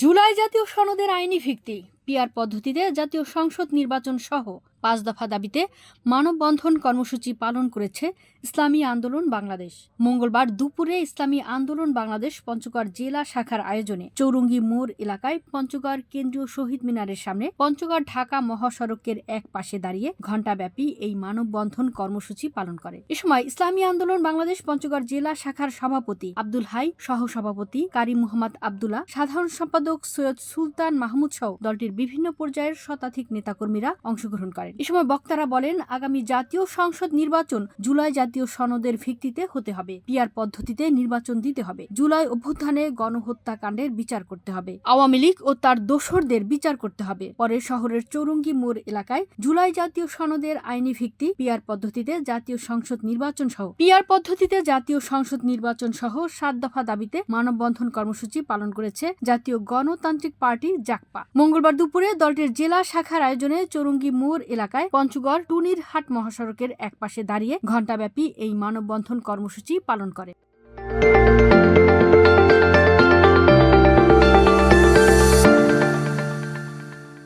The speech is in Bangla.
জুলাই জাতীয় সনদের আইনি ভিত্তি। পিআর পদ্ধতিতে জাতীয় সংসদ নির্বাচন সহ পাঁচ দফা দাবিতে মানববন্ধন কর্মসূচি পালন করেছে ইসলামী আন্দোলন বাংলাদেশ। মঙ্গলবার দুপুরে ইসলামী আন্দোলন বাংলাদেশ পঞ্চগড় জেলা শাখার আয়োজনে চৌরঙ্গি মোড় এলাকায় পঞ্চগড় কেন্দ্রীয় শহীদ মিনারের সামনে পঞ্চগড় ঢাকা মহাসড়কের এক পাশে দাঁড়িয়ে ঘণ্টাব্যাপী এই মানববন্ধন কর্মসূচি পালন করে। এ সময় ইসলামী আন্দোলন বাংলাদেশ পঞ্চগড় জেলা শাখার সভাপতি আব্দুল হাই, সহসভাপতি কারি মোহাম্মদ আবদুল্লাহ, সাধারণ সম্পাদক সৈয়দ সুলতান মাহমুদ সহ দলটির বিভিন্ন পর্যায়ের শতাধিক নেতাকর্মীরা অংশগ্রহণ করেন। এ সময় বক্তারা বলেন, আগামী জাতীয় সংসদ নির্বাচন জুলাই জাতীয় সনদের ভিত্তিতে হতে হবে। পিয়ার পদ্ধতিতে নির্বাচন দিতে হবে। জুলাই অভ্যুত্থানে গণহত্যাকাণ্ডের বিচার করতে হবে। আওয়ামী লীগ ও তার দোসরদের বিচার করতে হবে। পরে শহরের চৌরঙ্গি মোড় এলাকায় জুলাই জাতীয় সনদের আইনি ভিত্তি পিয়ার পদ্ধতিতে জাতীয় সংসদ নির্বাচন সহ পিয়ার পদ্ধতিতে জাতীয় সংসদ নির্বাচন সহ সাত দফা দাবিতে মানববন্ধন কর্মসূচি পালন করেছে জাতীয় গণতান্ত্রিক পার্টি জাকপা। মঙ্গলবার দুপুরে দলটির জেলা শাখার আয়োজনে চৌরঙ্গি মোড় এলাকায় পঞ্চগড় টুনির হাট মহাসড়কের একপাশে দাঁড়িয়ে ঘণ্টাব্যাপী এই মানববন্ধন কর্মসূচি পালন করে।